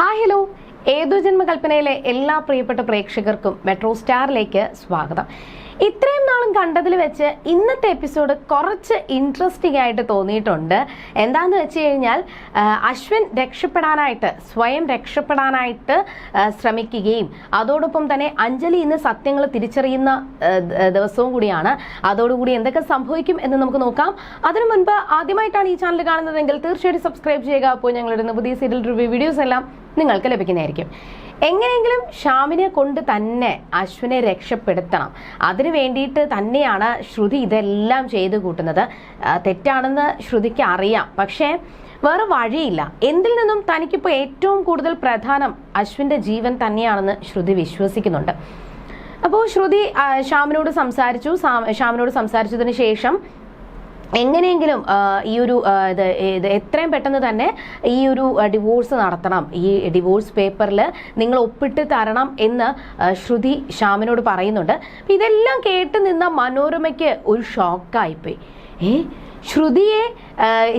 Hi hello. ഏതു ജന്മകൽപ്പനയിലെ എല്ലാ പ്രിയപ്പെട്ട പ്രേക്ഷകർക്കും മെട്രോ സ്റ്റാറിലേക്ക് സ്വാഗതം. ഇത്രയും നാളും കണ്ടതിൽ വെച്ച് ഇന്നത്തെ എപ്പിസോഡ് കുറച്ച് ഇൻട്രസ്റ്റിംഗ് ആയിട്ട് തോന്നിയിട്ടുണ്ട്. എന്താന്ന് വെച്ച് കഴിഞ്ഞാൽ അശ്വിൻ രക്ഷപ്പെടാനായിട്ട് സ്വയം രക്ഷപ്പെടാനായിട്ട് ശ്രമിക്കുകയും അതോടൊപ്പം തന്നെ അഞ്ജലി ഇന്ന് സത്യങ്ങൾ തിരിച്ചറിയുന്ന ദിവസവും കൂടിയാണ്. അതോടുകൂടി എന്തൊക്കെ സംഭവിക്കും എന്ന് നമുക്ക് നോക്കാം. അതിനു മുൻപ് ആദ്യമായിട്ടാണ് ഈ ചാനൽ കാണുന്നതെങ്കിൽ തീർച്ചയായിട്ടും സബ്സ്ക്രൈബ് ചെയ്യുക. അപ്പോൾ ഞങ്ങളുടെ പുതിയ സീരിയൽ റിവ്യൂ വീഡിയോസ് എല്ലാം നിങ്ങൾക്ക് ലഭിക്കുന്നതായിരിക്കും. എങ്ങനെയെങ്കിലും ഷാമിനെ കൊണ്ട് തന്നെ അശ്വിനെ രക്ഷപ്പെടുത്തണം. അതിനു വേണ്ടിയിട്ട് തന്നെയാണ് ശ്രുതി ഇതെല്ലാം ചെയ്തു കൂട്ടുന്നത്. തെറ്റാണെന്ന് ശ്രുതിക്ക് അറിയാം. പക്ഷേ വേറെ വഴിയില്ല. എന്തിൽ നിന്നും തനിക്കിപ്പോൾ ഏറ്റവും കൂടുതൽ പ്രധാനം അശ്വിന്റെ ജീവൻ തന്നെയാണെന്ന് ശ്രുതി വിശ്വസിക്കുന്നുണ്ട്. അപ്പോൾ ശ്രുതി ആ, ഷാമിനോട് സംസാരിച്ചു. ഷാമിനോട് സംസാരിച്ചതിന് ശേഷം എങ്ങനെയെങ്കിലും ഈ ഒരു ഇത് എത്രയും പെട്ടെന്ന് തന്നെ ഈ ഒരു ഡിവോഴ്സ് നടത്തണം. ഈ ഡിവോഴ്സ് പേപ്പറിൽ നിങ്ങൾ ഒപ്പിട്ട് തരണം എന്ന് ശ്രുതി ശ്യാമിനോട് പറയുന്നുണ്ട്. ഇതെല്ലാം കേട്ട് നിന്ന മനോരമയ്ക്ക് ഒരു ഷോക്കായിപ്പോയി ഏ? ശ്രുതിയെ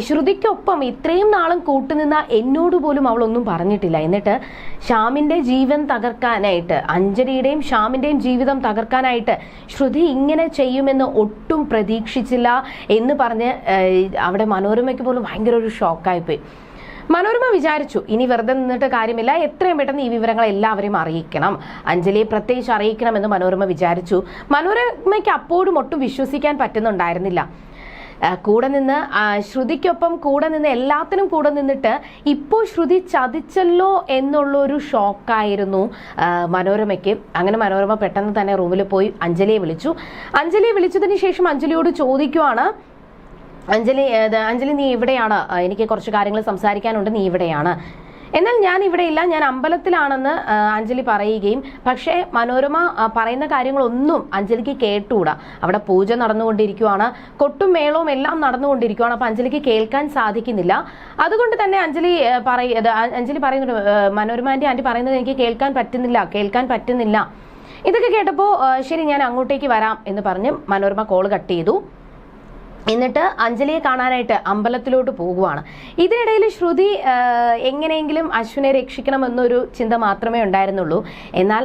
ശ്രുതിക്കൊപ്പം ഇത്രയും നാളും കൂട്ടുനിന്ന എന്നോട് പോലും അവളൊന്നും പറഞ്ഞിട്ടില്ല. എന്നിട്ട് ശ്യാമിന്റെ ജീവൻ തകർക്കാനായിട്ട് അഞ്ജലിയുടെയും ശ്യാമിന്റെയും ജീവിതം തകർക്കാനായിട്ട് ശ്രുതി ഇങ്ങനെ ചെയ്യുമെന്ന് ഒട്ടും പ്രതീക്ഷിച്ചില്ല എന്ന് പറഞ്ഞ് അവിടെ മനോരമയ്ക്ക് പോലും ഭയങ്കര ഒരു ഷോക്കായിപ്പോയി. മനോരമ വിചാരിച്ചു ഇനി വെറുതെ നിന്നിട്ട് കാര്യമില്ല. എത്രയും പെട്ടെന്ന് ഈ വിവരങ്ങൾ എല്ലാവരെയും അറിയിക്കണം. അഞ്ജലിയെ പ്രത്യേകിച്ച് അറിയിക്കണമെന്ന് മനോരമ വിചാരിച്ചു. മനോരമയ്ക്ക് അപ്പോഴും ഒട്ടും വിശ്വസിക്കാൻ പറ്റുന്നുണ്ടായിരുന്നില്ല. കൂടെ നിന്ന് ശ്രുതിക്കൊപ്പം കൂടെ നിന്ന് എല്ലാത്തിനും കൂടെ നിന്നിട്ട് ഇപ്പോൾ ശ്രുതി ചതിച്ചല്ലോ എന്നുള്ളൊരു ഷോക്കായിരുന്നു മനോരമയ്ക്ക്. അങ്ങനെ മനോരമ പെട്ടെന്ന് തന്നെ റൂമിൽ പോയി അഞ്ജലിയെ വിളിച്ചു. അഞ്ജലിയെ വിളിച്ചതിന് ശേഷം അഞ്ജലിയോട് ചോദിക്കുവാണ് അഞ്ജലി അഞ്ജലി നീ ഇവിടെയാണ്. എനിക്ക് കുറച്ച് കാര്യങ്ങൾ സംസാരിക്കാനുണ്ട് നീ ഇവിടെയാണ്. എന്നാൽ ഞാൻ ഇവിടെ ഇല്ല. ഞാൻ അമ്പലത്തിലാണെന്ന് അഞ്ജലി പറയുകയും പക്ഷേ മനോരമ പറയുന്ന കാര്യങ്ങളൊന്നും അഞ്ജലിക്ക് കേട്ടുകൂടാ അവിടെ പൂജ നടന്നുകൊണ്ടിരിക്കുവാണ്. കൊട്ടും മേളവും എല്ലാം നടന്നുകൊണ്ടിരിക്കുവാണ്. അപ്പൊ അഞ്ജലിക്ക് കേൾക്കാൻ സാധിക്കുന്നില്ല. അതുകൊണ്ട് തന്നെ അഞ്ജലി പറയ അഞ്ജലി പറയുന്നുണ്ട് മനോരമ ആന്റി ആന്റി പറയുന്നത് എനിക്ക് കേൾക്കാൻ പറ്റുന്നില്ല കേൾക്കാൻ പറ്റുന്നില്ല. ഇതൊക്കെ കേട്ടപ്പോൾ ശരി ഞാൻ അങ്ങോട്ടേക്ക് വരാം എന്ന് പറഞ്ഞ് മനോരമ കോൾ കട്ട് ചെയ്തു. എന്നിട്ട് അഞ്ജലിയെ കാണാനായിട്ട് അമ്പലത്തിലോട്ട് പോകുവാണ്. ഇതിനിടയിൽ ശ്രുതി എങ്ങനെയെങ്കിലും അശ്വിനെ രക്ഷിക്കണമെന്നൊരു ചിന്ത മാത്രമേ ഉണ്ടായിരുന്നുള്ളൂ. എന്നാൽ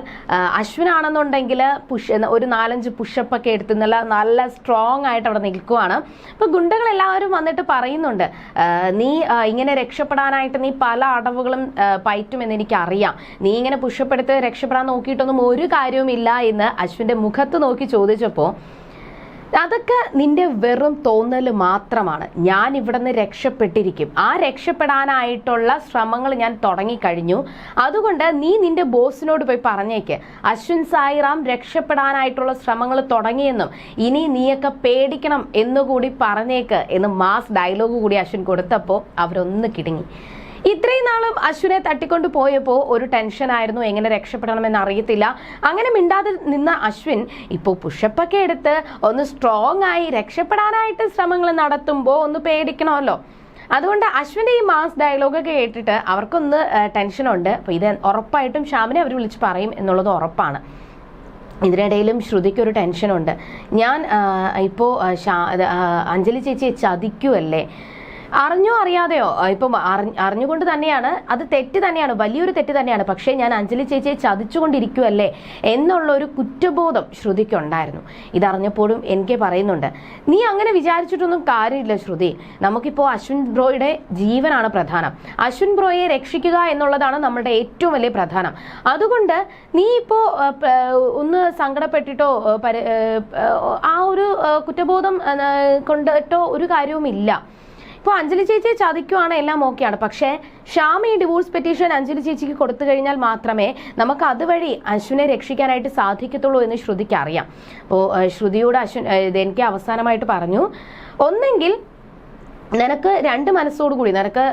അശ്വിനാണെന്നുണ്ടെങ്കിൽ പുഷ് ഒരു നാലഞ്ച് പുഷപ്പൊക്കെ എടുത്ത് നല്ല നല്ല സ്ട്രോങ് ആയിട്ട് അവിടെ നിൽക്കുവാണ്. അപ്പോൾ ഗുണ്ടകളെല്ലാവരും വന്നിട്ട് പറയുന്നുണ്ട് നീ ഇങ്ങനെ രക്ഷപ്പെടാനായിട്ട് നീ പല അടവുകളും പയറ്റുമെന്ന് എനിക്കറിയാം. നീ ഇങ്ങനെ പുഷപ്പെടുത്ത് രക്ഷപ്പെടാൻ നോക്കിയിട്ടൊന്നും ഒരു കാര്യവുമില്ല എന്ന് അശ്വിന്റെ മുഖത്ത് നോക്കി ചോദിച്ചപ്പോൾ അതൊക്കെ നിന്റെ വെറും തോന്നൽ മാത്രമാണ്. ഞാൻ ഇവിടെ നിന്ന് രക്ഷപ്പെട്ടിരിക്കും. ആ രക്ഷപ്പെടാനായിട്ടുള്ള ശ്രമങ്ങൾ ഞാൻ തുടങ്ങിക്കഴിഞ്ഞു. അതുകൊണ്ട് നീ നിന്റെ ബോസിനോട് പോയി പറഞ്ഞേക്ക്. അശ്വിൻ സായിറാം രക്ഷപ്പെടാനായിട്ടുള്ള ശ്രമങ്ങൾ തുടങ്ങിയെന്നും ഇനി നീയൊക്കെ പേടിക്കണം എന്നുകൂടി പറഞ്ഞേക്ക് എന്ന് മാസ് ഡയലോഗ് കൂടി അശ്വിൻ കൊടുത്തപ്പോൾ അവരൊന്ന് കിടുങ്ങി. ഇത്രയും നാളും അശ്വിനെ തട്ടിക്കൊണ്ട് പോയപ്പോൾ ഒരു ടെൻഷൻ ആയിരുന്നു. എങ്ങനെ രക്ഷപ്പെടണമെന്ന് അറിയത്തില്ല. അങ്ങനെ മിണ്ടാതെ നിന്ന അശ്വിൻ ഇപ്പോൾ പുഷപ്പൊക്കെ എടുത്ത് ഒന്ന് സ്ട്രോങ് ആയി രക്ഷപ്പെടാനായിട്ട് ശ്രമങ്ങൾ നടത്തുമ്പോൾ ഒന്ന് പേടിക്കണമല്ലോ. അതുകൊണ്ട് അശ്വിന്റെ ഈ മാസ് ഡയലോഗൊക്കെ കേട്ടിട്ട് അവർക്കൊന്ന് ടെൻഷൻ ഉണ്ട്. അപ്പോൾ ഇത് ഉറപ്പായിട്ടും ഷ്യാമിനെ അവർ വിളിച്ച് പറയും എന്നുള്ളത് ഉറപ്പാണ്. ഇതിനിടയിലും ശ്രുതിക്ക് ഒരു ടെൻഷനുണ്ട് ഞാൻ ഇപ്പോൾ അഞ്ജലി ചേച്ചിയെ ചതിക്കുമല്ലേ അറിഞ്ഞോ അറിയാതെയോ ഇപ്പം അറിഞ്ഞുകൊണ്ട് തന്നെയാണ് അത് തെറ്റ് തന്നെയാണ് വലിയൊരു തെറ്റ് തന്നെയാണ് പക്ഷേ ഞാൻ അഞ്ജലി ചേച്ചിയെ ചതിച്ചുകൊണ്ടിരിക്കുമല്ലേ എന്നുള്ള ഒരു കുറ്റബോധം ശ്രുതിക്കുണ്ടായിരുന്നു ഇതറിഞ്ഞപ്പോഴും എനിക്ക് പറയുന്നുണ്ട് നീ അങ്ങനെ വിചാരിച്ചിട്ടൊന്നും കാര്യമില്ല ശ്രുതി നമുക്കിപ്പോൾ അശ്വിൻ ബ്രോയുടെ ജീവനാണ് പ്രധാനം അശ്വിൻ ബ്രോയെ രക്ഷിക്കുക എന്നുള്ളതാണ് നമ്മുടെ ഏറ്റവും വലിയ പ്രധാനം അതുകൊണ്ട് നീ ഇപ്പോൾ ഒന്ന് സങ്കടപ്പെട്ടിട്ടോ ആ, ഒരു കുറ്റബോധം കൊണ്ടിട്ടോ ഒരു കാര്യവുമില്ല ഇപ്പോൾ അഞ്ജലി ചേച്ചിയെ ചതിക്കുവാണ് എല്ലാം ഓക്കെയാണ്. പക്ഷേ ഷ്യാം ഈ ഡിവോഴ്സ് പെറ്റീഷൻ അഞ്ജലി ചേച്ചിക്ക് കൊടുത്തു കഴിഞ്ഞാൽ മാത്രമേ നമുക്ക് അതുവഴി അശ്വിനെ രക്ഷിക്കാനായിട്ട് സാധിക്കത്തുള്ളൂ എന്ന് ശ്രുതിക്ക് അറിയാം. അപ്പോൾ ശ്രുതിയോട് അശ്വിൻ എനിക്ക് അവസാനമായിട്ട് പറഞ്ഞു. ഒന്നെങ്കിൽ നിനക്ക് രണ്ട് മനസ്സോടുകൂടി നിനക്ക്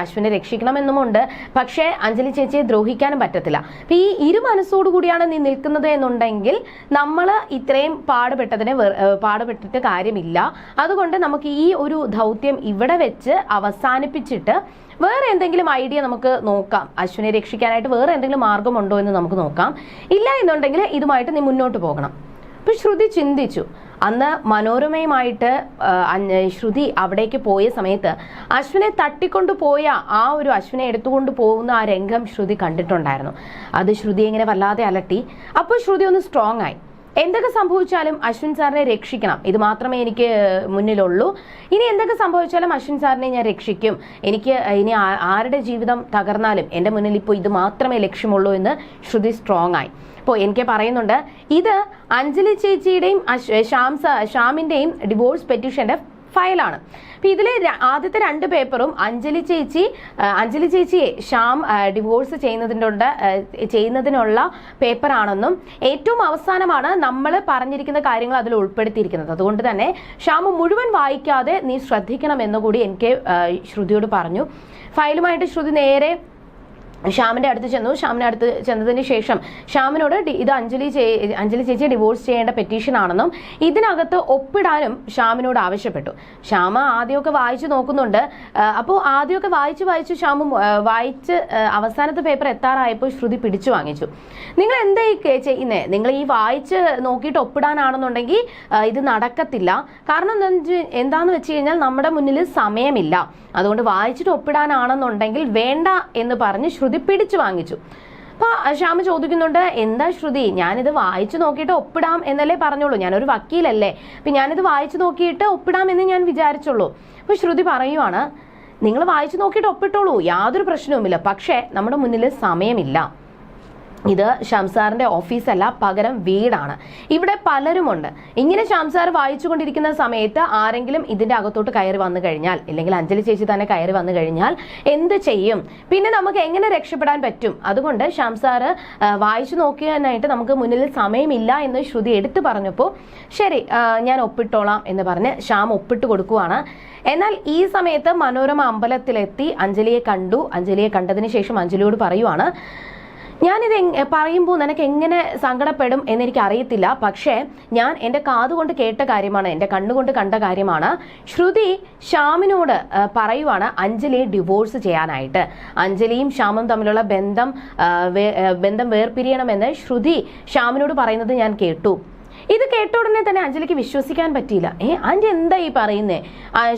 അശ്വിനെ രക്ഷിക്കണമെന്നുമുണ്ട്. പക്ഷേ അഞ്ജലി ചേച്ചിയെ ദ്രോഹിക്കാനും പറ്റത്തില്ല. അപ്പൊ ഈ ഇരു മനസ്സോടുകൂടിയാണ് നീ നിൽക്കുന്നത് എന്നുണ്ടെങ്കിൽ നമ്മൾ ഇത്രയും പാടുപെട്ടതിനെ പാടുപെട്ടിട്ട് കാര്യമില്ല. അതുകൊണ്ട് നമുക്ക് ഈ ഒരു ദൗത്യം ഇവിടെ വെച്ച് അവസാനിപ്പിച്ചിട്ട് വേറെ എന്തെങ്കിലും ഐഡിയ നമുക്ക് നോക്കാം. അശ്വിനെ രക്ഷിക്കാനായിട്ട് വേറെ എന്തെങ്കിലും മാർഗമുണ്ടോ എന്ന് നമുക്ക് നോക്കാം. ഇല്ല എന്നുണ്ടെങ്കിൽ ഇതുമായിട്ട് നീ മുന്നോട്ട് പോകണം. അപ്പൊ ശ്രുതി ചിന്തിച്ചു. അന്ന് മനോരമയുമായിട്ട് ശ്രുതി അവിടേക്ക് പോയ സമയത്ത് അശ്വിനെ തട്ടിക്കൊണ്ടു പോയ ആ ഒരു അശ്വിനെ എടുത്തുകൊണ്ട് പോകുന്ന ആ രംഗം ശ്രുതി കണ്ടിട്ടുണ്ടായിരുന്നു. അത് ശ്രുതി ഇങ്ങനെ വല്ലാതെ അലട്ടി. അപ്പോൾ ശ്രുതി ഒന്ന് സ്ട്രോങ് ആയി. എന്തൊക്കെ സംഭവിച്ചാലും അശ്വിൻ സാറിനെ രക്ഷിക്കണം. ഇത് മാത്രമേ എനിക്ക് മുന്നിലുള്ളൂ. ഇനി എന്തൊക്കെ സംഭവിച്ചാലും അശ്വിൻ സാറിനെ ഞാൻ രക്ഷിക്കും. എനിക്ക് ഇനി ആരുടെ ജീവിതം തകർന്നാലും എന്റെ മുന്നിൽ ഇപ്പോൾ ഇത് മാത്രമേ ലക്ഷ്യമുള്ളൂ എന്ന് ശ്രുതി സ്ട്രോങ് ആയി. ഇപ്പോൾ എനിക്ക് പറയുന്നുണ്ട് ഇത് അഞ്ജലി ചേച്ചിയുടെയും അശ്- ശ്യാം സ- ശ്യാമിന്റെയും ഡിവോഴ്സ് പെറ്റീഷന്റെ ഫയലാണ്. അപ്പം ഇതിലെ ആദ്യത്തെ രണ്ട് പേപ്പറും അഞ്ജലി ചേച്ചി അഞ്ജലി ചേച്ചിയെ ശ്യാം ഡിവോഴ്സ് ചെയ്യുന്നതിന്റെ ചെയ്യുന്നതിനുള്ള പേപ്പറാണെന്നും ഏറ്റവും അവസാനമാണ് നമ്മൾ പറഞ്ഞിരിക്കുന്ന കാര്യങ്ങൾ അതിൽ ഉൾപ്പെടുത്തിയിരിക്കുന്നത്. അതുകൊണ്ട് തന്നെ ശ്യാം മുഴുവൻ വായിക്കാതെ നീ ശ്രദ്ധിക്കണം എന്നുകൂടി എനിക്ക് ശ്രുതിയോട് പറഞ്ഞു. ഫയലുമായിട്ട് ശ്രുതി നേരെ ശ്യാമിന്റെ അടുത്ത് ചെന്നു. ശ്യാമിന്റെ അടുത്ത് ചെന്നതിന് ശേഷം ശ്യാമിനോട് ഇത് അഞ്ജലി അഞ്ജലി ചേച്ചിയെ ഡിവോഴ്സ് ചെയ്യേണ്ട പെറ്റീഷൻ ആണെന്നും ഇതിനകത്ത് ഒപ്പിടാനും ശ്യാമിനോട് ആവശ്യപ്പെട്ടു. ശ്യാമ ആദ്യമൊക്കെ വായിച്ചു നോക്കുന്നുണ്ട്. അപ്പോൾ ആദ്യമൊക്കെ വായിച്ചു വായിച്ചു ശ്യാമ വായിച്ച് അവസാനത്തെ പേപ്പർ എത്താറായപ്പോൾ ശ്രുതി പിടിച്ചു വാങ്ങിച്ചു. നിങ്ങൾ എന്താ ഈ ചെയ്യുന്നേ? നിങ്ങൾ ഈ വായിച്ച് നോക്കിയിട്ട് ഒപ്പിടാനാണെന്നുണ്ടെങ്കിൽ ഇത് നടക്കത്തില്ല. കാരണം എന്താന്ന് വെച്ച് കഴിഞ്ഞാൽ നമ്മുടെ മുന്നിൽ സമയമില്ല. അതുകൊണ്ട് വായിച്ചിട്ട് ഒപ്പിടാനാണെന്നുണ്ടെങ്കിൽ വേണ്ട എന്ന് പറഞ്ഞ് ശ്രുതി പിടിച്ചു വാങ്ങിച്ചു. അപ്പൊ ശ്യാമ ചോദിക്കുന്നുണ്ട് എന്താ ശ്രുതി? ഞാനിത് വായിച്ചു നോക്കിയിട്ട് ഒപ്പിടാം എന്നല്ലേ പറഞ്ഞോളൂ ഞാനൊരു വക്കീലല്ലേ. അപ്പൊ ഞാനിത് വായിച്ചു നോക്കിയിട്ട് ഒപ്പിടാം എന്ന് ഞാൻ വിചാരിച്ചുള്ളൂ. അപ്പൊ ശ്രുതി പറയുവാണ് നിങ്ങൾ വായിച്ചു നോക്കിയിട്ട് ഒപ്പിട്ടോളൂ. യാതൊരു പ്രശ്നവുമില്ല. പക്ഷേ നമ്മുടെ മുന്നിൽ സമയമില്ല. ഇത് ഷംസാറിന്റെ ഓഫീസല്ല പകരം വീടാണ്. ഇവിടെ പലരുമുണ്ട്. ഇങ്ങനെ ഷംസാർ വായിച്ചുകൊണ്ടിരിക്കുന്ന സമയത്ത് ആരെങ്കിലും ഇതിന്റെ അകത്തോട്ട് കയറി വന്നു കഴിഞ്ഞാൽ ഇല്ലെങ്കിൽ അഞ്ജലി ചേച്ചി തന്നെ കയറി വന്നു കഴിഞ്ഞാൽ എന്ത് ചെയ്യും? പിന്നെ നമുക്ക് എങ്ങനെ രക്ഷപ്പെടാൻ പറ്റും? അതുകൊണ്ട് ഷംസാർ വായിച്ചു നോക്കിയതിനായിട്ട് നമുക്ക് മുന്നിൽ സമയമില്ല എന്ന് ശ്രുതി എടുത്തു പറഞ്ഞപ്പോൾ ശരി ഞാൻ ഒപ്പിട്ടോളാം എന്ന് പറഞ്ഞ് ശ്യാം ഒപ്പിട്ട് കൊടുക്കുവാണ്. എന്നാൽ ഈ സമയത്ത് മനോരമ അമ്പലത്തിലെത്തി അഞ്ജലിയെ കണ്ടു. അഞ്ജലിയെ കണ്ടതിന് ശേഷം അഞ്ജലിയോട് പറയുവാണ് ഞാനിത് പറയുമ്പോൾ നിനക്ക് എങ്ങനെ സങ്കടപ്പെടും എന്നെനിക്ക് അറിയത്തില്ല പക്ഷേ ഞാൻ എന്റെ കാതുകൊണ്ട് കേട്ട കാര്യമാണ് എന്റെ കണ്ണുകൊണ്ട് കണ്ട കാര്യമാണ്. ശ്രുതി ശ്യാമിനോട് പറയുവാണ് അഞ്ജലിയെ ഡിവോഴ്സ് ചെയ്യാനായിട്ട്. അഞ്ജലിയും ശ്യാമും തമ്മിലുള്ള ബന്ധം ബന്ധം വേർപിരിയണമെന്ന് ശ്രുതി ശ്യാമിനോട് പറയുന്നത് ഞാൻ കേട്ടു. ഇത് കേട്ട ഉടനെ തന്നെ അഞ്ജലിക്ക് വിശ്വസിക്കാൻ പറ്റിയില്ല. ഏ ആന്റി എന്താ ഈ പറയുന്നേ?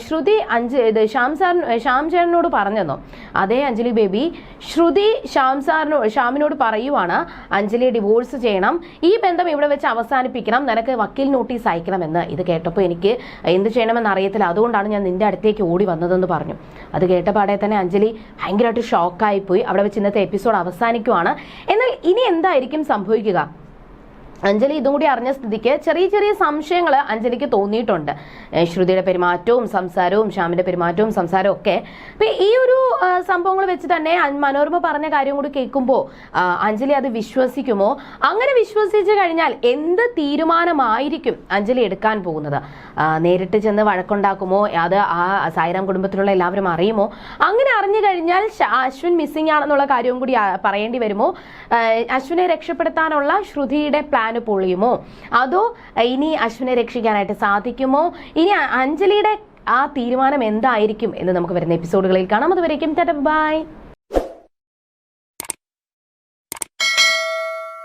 ശ്രുതി അഞ്ച് ഇത് ശ്യാം സാർ ശ്യാം ചേട്ടനോട് പറഞ്ഞെന്നോ? അതേ അഞ്ജലി ബേബി ശ്രുതി ശ്യാം സാറിനോട് ശ്യാമിനോട് പറയുവാണ് അഞ്ജലിയെ ഡിവോഴ്സ് ചെയ്യണം ഈ ബന്ധം ഇവിടെ വെച്ച് അവസാനിപ്പിക്കണം നിനക്ക് വക്കീൽ നോട്ടീസ് അയക്കണമെന്ന്. ഇത് കേട്ടപ്പോൾ എനിക്ക് എന്ത് ചെയ്യണമെന്ന് അറിയത്തില്ല. അതുകൊണ്ടാണ് ഞാൻ നിന്റെ അടുത്തേക്ക് ഓടി വന്നതെന്ന് പറഞ്ഞു. അത് കേട്ട പാടെ തന്നെ അഞ്ജലി ഭയങ്കരമായിട്ട് ഷോക്കായി പോയി അവിടെ വെച്ച് ഇന്നത്തെ എപ്പിസോഡ് അവസാനിക്കുവാണ്. എന്നാൽ ഇനി എന്തായിരിക്കും സംഭവിക്കുക? അഞ്ജലി ഇതും കൂടി അറിഞ്ഞ സ്ഥിതിക്ക് ചെറിയ ചെറിയ സംശയങ്ങൾ അഞ്ജലിക്ക് തോന്നിയിട്ടുണ്ട്. ശ്രുതിയുടെ പെരുമാറ്റവും സംസാരവും ശ്യാമിന്റെ പെരുമാറ്റവും സംസാരവും ഒക്കെ അപ്പൊ ഈ ഒരു സംഭവങ്ങൾ വെച്ച് തന്നെ മനോരമ പറഞ്ഞ കാര്യം കൂടി കേൾക്കുമ്പോൾ അഞ്ജലി അത് വിശ്വസിക്കുമോ? അങ്ങനെ വിശ്വസിച്ച് കഴിഞ്ഞാൽ എന്ത് തീരുമാനമായിരിക്കും അഞ്ജലി എടുക്കാൻ പോകുന്നത്? നേരിട്ട് ചെന്ന് വഴക്കുണ്ടാക്കുമോ? അത് ആ സായിറാം കുടുംബത്തിലുള്ള എല്ലാവരും അറിയുമോ? അങ്ങനെ അറിഞ്ഞു കഴിഞ്ഞാൽ അശ്വിൻ മിസ്സിംഗ് ആണെന്നുള്ള കാര്യവും കൂടി പറയേണ്ടി വരുമോ? അശ്വിനെ രക്ഷപ്പെടുത്താനുള്ള ശ്രുതിയുടെ പ്ലാന് പൊളിയുമോ? അതോ ഇനി അശ്വിനെ രക്ഷിക്കാനായിട്ട് സാധിക്കുമോ? ഇനി അഞ്ജലിയുടെ ആ തീരുമാനം എന്തായിരിക്കും എന്ന് നമുക്ക് വരുന്ന എപ്പിസോഡുകളിൽ കാണാം. അതുവരേക്കും ബൈ.